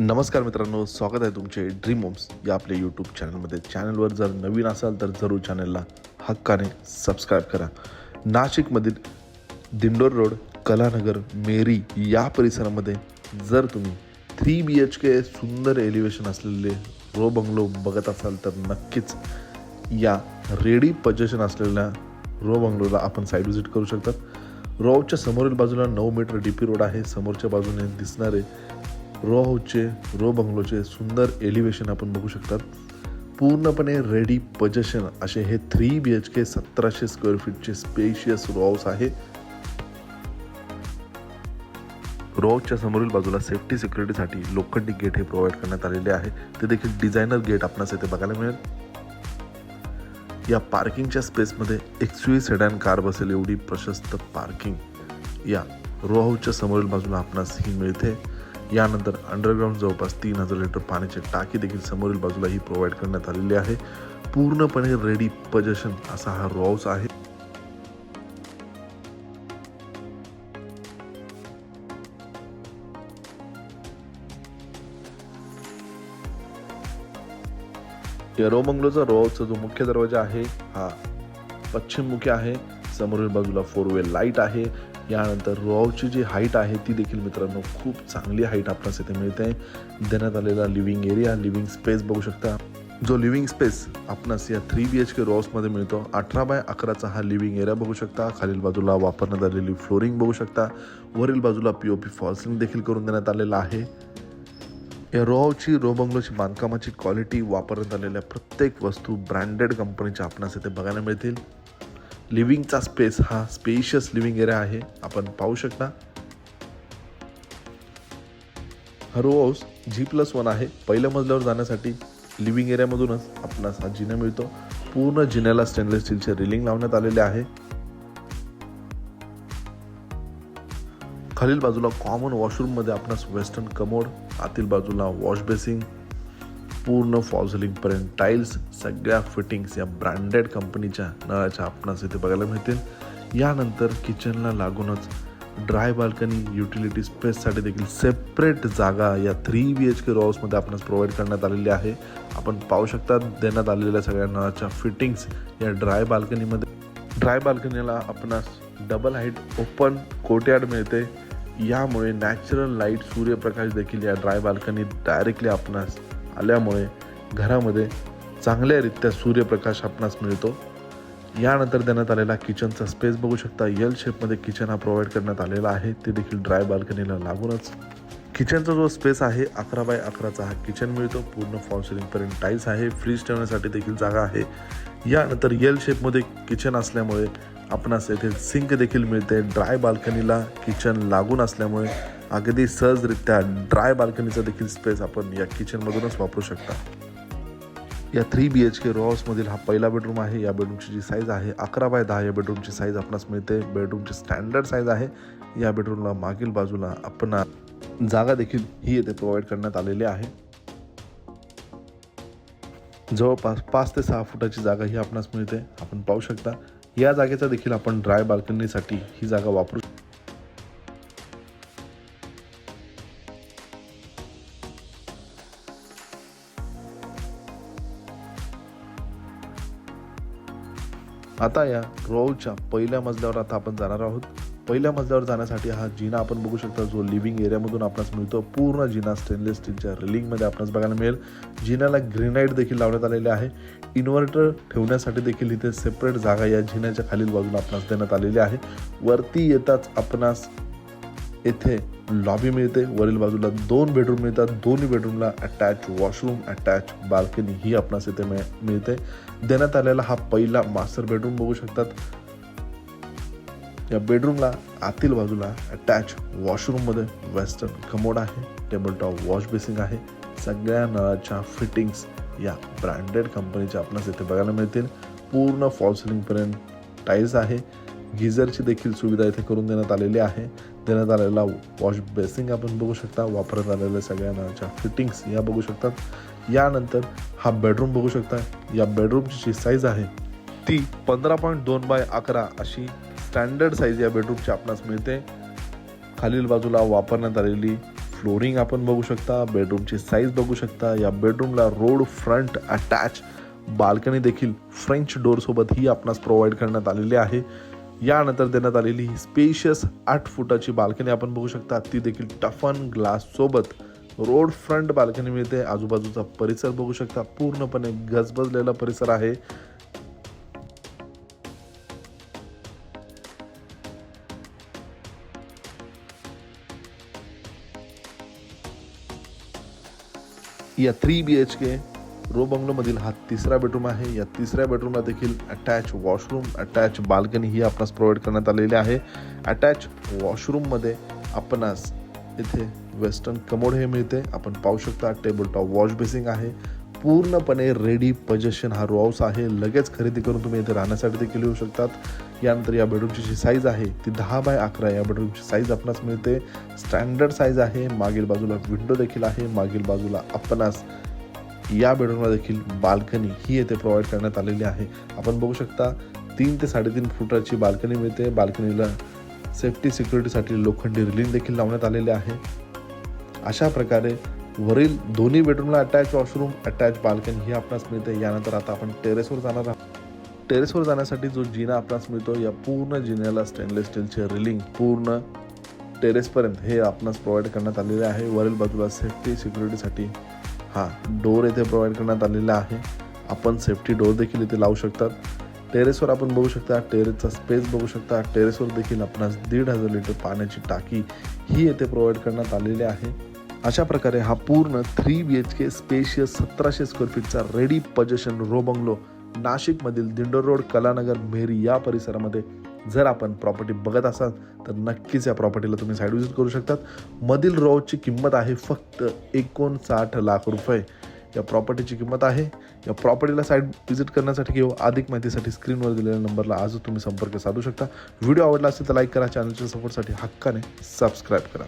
नमस्कार मित्रांनो स्वागत आहे तुमचे ड्रीम होम्स या आपल्या यूट्यूब चॅनलमध्ये चॅनलवर जर नवीन असाल तर जरूर चॅनलला हक्काने सबस्क्राईब करा. नाशिकमधील दिंडोर रोड कलानगर मेरी या परिसरामध्ये जर तुम्ही थ्री बी एच के सुंदर एलिव्हेशन असलेले रो बंगलो बघत असाल तर नक्कीच या रेडी पजेशन असलेल्या रो बंगलोला आपण साईड व्हिजिट करू शकतात. रोच्या समोरील बाजूला नऊ मीटर डी पी रोड आहे. समोरच्या बाजूने दिसणारे रो हाऊसचे रो बंगलोचे सुंदर एलिव्हेशन आपण बघू शकतात. पूर्णपणे रेडी पजेशन असे हे थ्री बी एच के सतराशे स्क्वेअर फीटचे स्पेशियस रो हाऊस आहे. रो हाऊसच्या समोरील बाजूला सेफ्टी सिक्युरिटीसाठी लोखंडी गेट हे प्रोव्हाइड करण्यात आलेले आहे. ते देखील डिझायनर गेट आपणास येथे बघायला मिळेल. या पार्किंगच्या स्पेसमध्ये एक्सवी सेडॅन कार बसेल एवढी प्रशस्त पार्किंग या रो हाऊसच्या समोरील बाजूला आपणास ही मिळते. यानंतर अंडरग्राऊंड जवळपास तीन हजार लिटर पाण्याची टाकी देखील समोरील बाजूला ही प्रोव्हाइड करण्यात आलेली आहे. पूर्णपणे रेडी पजेशन असा हा रो आहे. या रो जो मुख्य दरवाजा आहे हा पश्चिममुखी आहे. समोरील बाजूला फोर वे लाइट आहे. यानंतर रो जी हाईट आहे ती देखील मित्रांनो खूप चांगली हाईट आपल्यास इथे मिळते. देण्यात आलेला लिव्हिंग एरिया लिव्हिंग स्पेस बघू शकता. जो लिव्हिंग स्पेस आपणास या थ्री बी एच के रॉसमध्ये मिळतो अठरा बाय अकराचा हा लिव्हिंग एरिया बघू शकता. खालील बाजूला वापरण्यात आलेली फ्लोरिंग बघू शकता. वरील बाजूला पी ओ पी फॉल्सिंग देखील करून देण्यात आलेला आहे. या रो रो बंगलोची बांधकामाची क्वालिटी वापरण्यात आलेल्या प्रत्येक वस्तू ब्रँडेड कंपनीच्या आपणास इथे बघायला मिळतील. लिव्हिंगचा स्पेस हा स्पेशियस लिव्हिंग एरिया आहे. आपण पाहू शकता. हरो हाऊस जी प्लस वन आहे. पहिल्या मजल्यावर जाण्यासाठी लिव्हिंग एरियामधूनच आपणास हा जिना मिळतो. पूर्ण जिन्याला स्टेनलेस स्टीलचे रिलिंग लावण्यात आलेले आहे. खालील बाजूला कॉमन वॉशरूममध्ये आपणास वेस्टर्न कमोड आतील बाजूला वॉश बेसिंग पूर्ण फॉल्सलिंगपर्यंत टाईल्स सगळ्या फिटिंग्स या ब्रँडेड कंपनीच्या नळाच्या आपणास इथे बघायला मिळतील. यानंतर किचनला लागूनच ड्राय बाल्कनी युटिलिटी स्पेससाठी देखील सेपरेट जागा या थ्री बी एच के हाऊसमध्ये आपणास प्रोव्हाइड करण्यात आलेली आहे. आपण पाहू शकता देण्यात आलेल्या सगळ्या नळाच्या फिटिंग्स या ड्राय बाल्कनीमध्ये. ड्राय बाल्कनीला आपणास डबल हाईट ओपन कोटयार्ड मिळते. यामुळे नॅचरल लाइट सूर्यप्रकाश देखील या ड्राय बाल्कनीत डायरेक्टली आपणास आल्यामुळे घरामध्ये चांगल्यारीत्या सूर्यप्रकाश आपणास मिळतो. यानंतर देण्यात आलेला किचनचा स्पेस बघू शकता. यल शेपमध्ये किचन हा प्रोव्हाइड करण्यात आलेला आहे. ते देखील ड्राय बाल्कनीला लागूनच. किचनचा जो स्पेस आहे अकरा बाय अकराचा हा किचन मिळतो. पूर्ण फॉल सिलिंगपर्यंत टाईल्स आहे. फ्रीज ठेवण्यासाठी देखील जागा आहे. यानंतर यल शेपमध्ये किचन असल्यामुळे आपणास येथे सिंक देखील मिळते. ड्राय बाल्कनीला किचन लागून असल्यामुळे अगदी सहजरित्या ड्राय बाल्कनीचा देखील स्पेस आपण या किचनमधूनच वापरू शकता. या three B H K row हाऊसमधील हा पहिला बेडरूम आहे. या बेडरूमची जी साईज आहे अकरा बाय दहा या बेडरूमची साईज आपणास मिळते. बेडरूमची स्टँडर्ड साईज आहे. या बेडरूमला मागील बाजूला आपण जागा देखील ही येथे प्रोव्हाइड करण्यात आलेली आहे. जवळपास पाच ते सहा फुटाची जागा ही आपणास मिळते. आपण पाहू शकता या जागेचा देखील आपण ड्राय बाल्कनीसाठी ही जागा वापरू आता या रोच्या पहिल्या मजल्यावर आता आपण जाणार आहोत. पहिल्या मजल्यावर जाण्यासाठी हा जिना आपण बघू शकता जो लिव्हिंग एरियामधून आपणास मिळतो. पूर्ण जिना स्टेनलेस स्टीलच्या रिलिंगमध्ये आपणास बघायला मिळेल. जिन्याला ग्रेनाईट देखील लावण्यात आलेले आहे. इन्व्हर्टर ठेवण्यासाठी देखील इथे सेपरेट जागा या जिन्याच्या खालील बाजूला आपणास देण्यात आलेली आहे. वरती येताच आपणास येथे लॉबी मिळते. वरील बाजूला दोन बेडरूम मिळतात. दोन्ही बेडरूमला अटॅच वॉशरूम अटॅच बाल्कनी ही आपणास इथे मिळ मिळते. देण्यात आलेला हा पहिला मास्टर बेडरूम बघू शकतात. या बेडरूमला आतील बाजूला अटॅच वॉशरूममध्ये वेस्टर्न कमोड आहे. टेबल टॉप वॉश बेसिंग आहे. सगळ्या नळाच्या फिटिंग्स या ब्रँडेड कंपनीच्या आपणास इथे बघायला मिळतील. पूर्ण फॉल सिलिंगपर्यंत टाईल्स आहे. गिझरची देखील सुविधा इथे करून देण्यात आलेली आहे. देण्यात आलेला वॉश बेसिंग आपण बघू शकता. वापरण्यात आलेल्या सगळ्या फिटिंग्स या बघू शकतात. यानंतर हा बेडरूम बघू शकता. या बेडरूमची जी साईज आहे ती पंधरा पॉईंट दोन बाय अकरा अशी स्टँडर्ड साईज या बेडरूमची आपणास मिळते. खालील बाजूला वापरण्यात आलेली फ्लोरिंग आपण बघू शकता. बेडरूमची साईज बघू शकता. या बेडरूमला रोड फ्रंट अटॅच बाल्कनी देखील फ्रेंच डोरसोबत ही आपणास प्रोव्हाइड करण्यात आलेली आहे. यानंतर देण्यात आलेली ही स्पेशियस आठ फुटाची बाल्कनी आपण बघू शकता. ती देखील टफन ग्लास सोबत रोड फ्रंट बाल्कनी मिळते. आजूबाजूचा परिसर बघू शकता. पूर्णपणे गजबजलेला परिसर आहे. या three B H K row बंगलोमधील हा तिसरा बेडरूम आहे. या तिसऱ्या बेडरूमला देखील अटॅच वॉशरूम अटॅच बाल्कनी ही आपणास प्रोव्हाइड करण्यात आलेली आहे. अटॅच वॉशरूममध्ये आपणास इथे वेस्टर्न कमोड हे मिळते. आपण पाहू शकता टेबल टॉप वॉश बेसिंग आहे. पूर्णपणे रेडी पजेशन हा रो हाऊस आहे. लगेच खरेदी करून तुम्ही इथे राहण्यासाठी देखील येऊ शकतात. यानंतर या बेडरूमची जी साईज आहे ती दहा बाय अकरा. या बेडरूमची साईज आपणास मिळते. स्टँडर्ड साईज आहे. मागील बाजूला विंडो देखील आहे. मागील बाजूला आपणास या बेडरूमला देखील बाल्कनी ही येथे प्रोव्हाइड करण्यात आलेली आहे. आपण बघू शकता तीन ते साडेतीन फुटाची बाल्कनी मिळते. बाल्कनीला सेफ्टी सिक्युरिटीसाठी लोखंडी रिलिंग देखील लावण्यात आलेले आहे. अशा प्रकारे वरील दोन्ही बेडरूमला अटॅच वॉशरूम अटॅच बाल्कनी ही आपणास मिळते. यानंतर आता आपण टेरेसवर जाणार आहोत. टेरेसवर जाण्यासाठी जो जिना आपणास मिळतो या पूर्ण जिन्याला स्टेनलेस स्टीलचे रिलिंग पूर्ण टेरेसपर्यंत हे आपणास प्रोव्हाइड करण्यात आलेले आहे. वरील बाजूला सेफ्टी सिक्युरिटीसाठी हा डोर येथे प्रोव्हाइड करण्यात आलेला आहे. आपण सेफ्टी डोर देखील इथे लावू शकतात. टेरेसवर आपण बघू शकता टेरेसचा स्पेस बघू शकता. टेरेसवर देखील आपणास दीड हजार लिटर पाण्याची टाकी ही येथे प्रोव्हाइड करण्यात आलेली आहे. अशा प्रकारे हा पूर्ण three B H K spacious सतराशे स्क्वेअर फीटचा रेडी पजेशन रो बंगलो नाशिकमधील दिंडोर रोड कलानगर मेरी या परिसरामध्ये जर आपण प्रॉपर्टी बघत असाल तर नक्कीच या प्रॉपर्टीला तुम्ही साईड विजिट करू शकतात. मधील रॉची किंमत आहे फक्त एकोणसाठ लाख रुपये. या प्रॉपर्टीची किंमत आहे. या प्रॉपर्टीला साईड विजिट करण्यासाठी किंवा अधिक माहितीसाठी स्क्रीनवर दिलेल्या नंबरला आजच तुम्ही संपर्क साधू शकता. व्हिडिओ आवडला असेल तर लाईक करा चॅनलच्या सपोर्टसाठी हक्काने सबस्क्राईब करा.